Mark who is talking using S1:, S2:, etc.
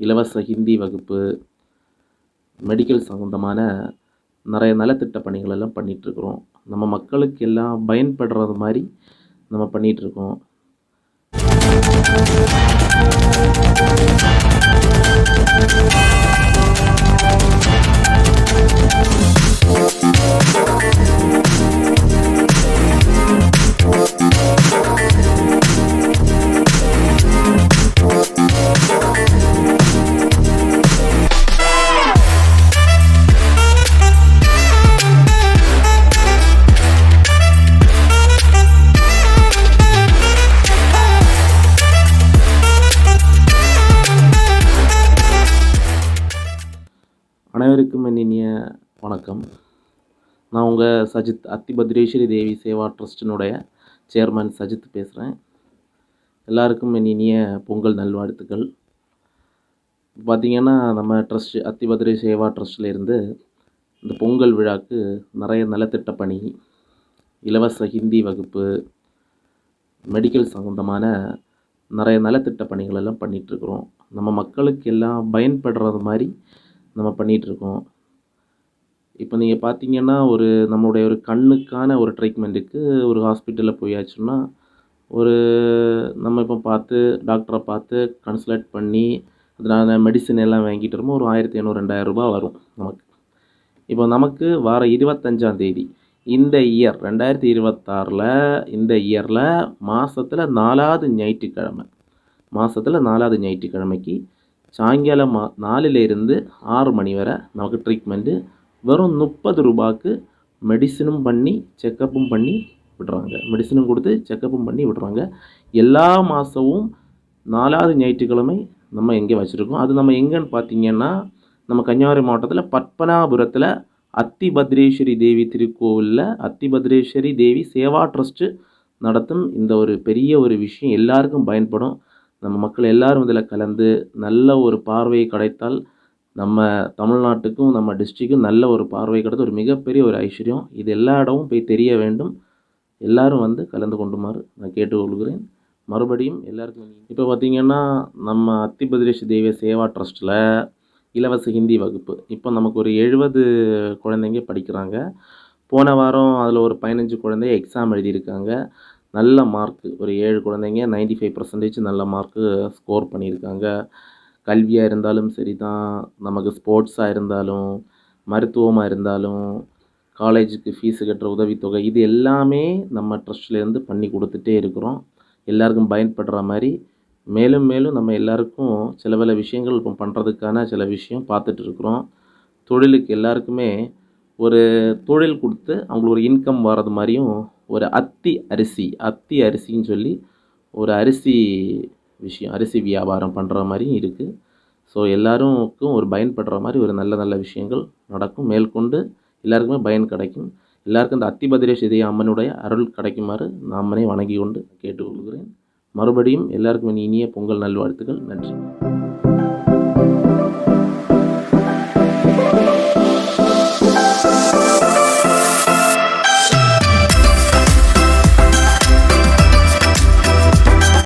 S1: இலவச ஹிந்தி வகுப்பு மெடிக்கல் சம்மந்தமான நிறைய நலத்திட்ட பணிகள் எல்லாம் பண்ணிகிட்ருக்குறோம் நம்ம மக்களுக்கு எல்லாம் பயன்படுறது மாதிரி நம்ம பண்ணிகிட்ருக்கோம் அனைவருக்கும் என் இனிய வணக்கம். நான் உங்கள் சஜித் அத்திபத்ரேஸ்வரி தேவி சேவா ட்ரஸ்டினுடைய சேர்மன் சஜித் பேசுகிறேன் எல்லாருக்கும் என் இனிய பொங்கல் நல்வாழ்த்துக்கள். பார்த்திங்கன்னா நம்ம ட்ரஸ்ட் அத்திபத்ரே சேவா ட்ரஸ்ட்டில் இருந்து இந்த பொங்கல் விழாக்கு நிறைய நலத்திட்ட பணி இலவச ஹிந்தி வகுப்பு மெடிக்கல் சம்மந்தமான நிறைய நலத்திட்ட பணிகள் எல்லாம் பண்ணிகிட்ருக்குறோம் நம்ம மக்களுக்கு எல்லாம் பயன்படுறது மாதிரி நம்ம பண்ணிகிட்ருக்கோம். இப்போ நீங்கள் பார்த்தீங்கன்னா ஒரு நம்மளுடைய ஒரு கண்ணுக்கான ஒரு ட்ரீட்மெண்ட்டுக்கு ஒரு ஹாஸ்பிட்டலில் போயாச்சுன்னா ஒரு நம்ம இப்போ பார்த்து டாக்டரை பார்த்து கன்சல்ட் பண்ணி அதனால மெடிசன் எல்லாம் வாங்கிட்டு வரும்போது ஒரு ஆயிரத்தி ஐநூறு ரெண்டாயிரம் ரூபாய் வரும் நமக்கு. இப்போ நமக்கு வார இருபத்தஞ்சாம் தேதி இந்த இயர் ரெண்டாயிரத்தி இருபத்தாறில் இந்த இயரில் மாதத்துல நாலாவது ஞாயிற்றுக்கிழமை மாதத்துல நாலாவது ஞாயிற்றுக்கிழமைக்கு சாயங்காலம் மா நாலுலேருந்து ஆறு மணி வரை நமக்கு ட்ரீட்மெண்ட்டு வெறும் முப்பது ரூபாய்க்கு மெடிசனும் பண்ணி செக்கப்பும் பண்ணி விடுறாங்க. மெடிசனும் கொடுத்து செக்கப்பும் பண்ணி விடுறாங்க. எல்லா மாதமும் நாலாவது ஞாயிற்றுக்கிழமை நம்ம எங்கே வச்சுருக்கோம்? அது நம்ம எங்கேன்னு பார்த்தீங்கன்னா நம்ம கன்னியாகுமரி மாவட்டத்தில் பத்மநாபுரத்தில் அத்திபத்ரேஸ்வரி தேவி திருக்கோவிலில் அத்திபத்ரேஸ்வரி தேவி சேவா ட்ரஸ்ட்டு நடத்தும் இந்த ஒரு பெரிய ஒரு விஷயம் எல்லாருக்கும் பயன்படும். நம்ம மக்கள் எல்லாரும் இதில் கலந்து நல்ல ஒரு பார்வையை கிடைத்தால் நம்ம தமிழ்நாட்டுக்கும் நம்ம டிஸ்ட்ரிக்கும் நல்ல ஒரு பார்வை கிடைத்து ஒரு மிகப்பெரிய ஒரு ஐஸ்வர்யம். இது எல்லா இடமும் போய் தெரிய வேண்டும். எல்லாரும் வந்து கலந்து கொண்டுமாறு நான் கேட்டுக்கொள்கிறேன். மறுபடியும் எல்லாருக்கும் இப்போ பார்த்திங்கன்னா நம்ம அத்திபதிரேஷ் தெய்வ சேவா ட்ரஸ்ட்டில் இலவச ஹிந்தி வகுப்பு. இப்போ நமக்கு ஒரு எழுபது குழந்தைங்க படிக்கிறாங்க. போன வாரம் அதில் ஒரு பதினஞ்சு குழந்தை எக்ஸாம் எழுதியிருக்காங்க. நல்ல மார்க்கு ஒரு ஏழு குழந்தைங்க நைன்ட்டி ஃபைவ் பர்சன்டேஜ் நல்ல மார்க்கு ஸ்கோர் பண்ணியிருக்காங்க. கல்வியாக இருந்தாலும் சரி தான் நமக்கு ஸ்போர்ட்ஸாக இருந்தாலும் மருத்துவமாக இருந்தாலும் காலேஜுக்கு ஃபீஸு கட்டுற உதவித்தொகை இது எல்லாமே நம்ம ட்ரஸ்ட்லேருந்து பண்ணி கொடுத்துட்டே இருக்கிறோம். எல்லாருக்கும் பயன்படுற மாதிரி மேலும் மேலும் நம்ம எல்லாருக்கும் சில பல விஷயங்கள் இப்போ பண்ணுறதுக்கான சில விஷயம் பார்த்துட்டு இருக்கிறோம். தொழிலுக்கு எல்லாருக்குமே ஒரு தொழில் கொடுத்து அவங்களுக்கு ஒரு இன்கம் வர்றது மாதிரியும் ஒரு அத்தி அரிசி அத்தி அரிசின்னு சொல்லி ஒரு அரிசி விஷயம் அரிசி வியாபாரம் பண்ணுற மாதிரியும் இருக்குது ஸோ எல்லாருக்கும் ஒரு பயன்படுற மாதிரி ஒரு நல்ல நல்ல விஷயங்கள் நடக்கும். மேற்கொண்டு எல்லாருக்குமே பயன் கிடைக்கும். எல்லாருக்கும் இந்த அத்திபத்ரேஷ் இதய அம்மனுடைய அருள் கிடைக்குமாறு நாமனே வணங்கி கொண்டு கேட்டுக்கொள்கிறேன். மறுபடியும் எல்லாருக்கும் இனிய பொங்கல் நல்வாழ்த்துக்கள். நன்றி.